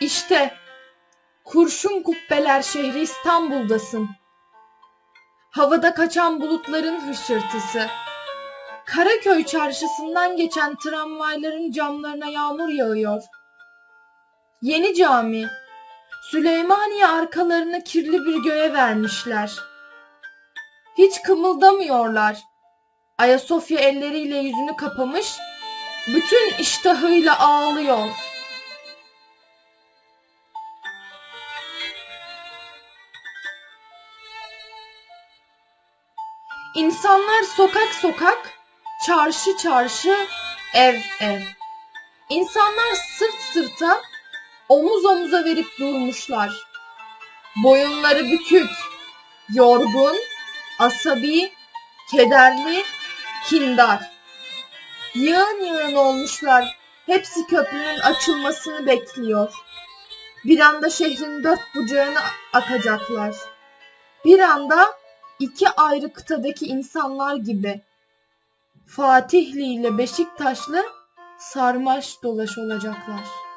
İşte kurşun kubbeler şehri İstanbul'dasın. Havada kaçan bulutların hışırtısı. Karaköy çarşısından geçen tramvayların camlarına yağmur yağıyor. Yeni cami. Süleymaniye arkalarını kirli bir göğe vermişler. Hiç kımıldamıyorlar. Ayasofya elleriyle yüzünü kapamış, bütün iştahıyla ağlıyor. İnsanlar sokak sokak, çarşı çarşı, ev ev. İnsanlar sırt sırta, omuz omuza verip durmuşlar. Boyunları bükük, yorgun, asabi, kederli, kindar. Yığın yığın olmuşlar. Hepsi köprünün açılmasını bekliyor. Bir anda şehrin dört bucağına akacaklar. Bir anda iki ayrı kıtadaki insanlar gibi. Fatihli ile Beşiktaşlı sarmaş dolaş olacaklar.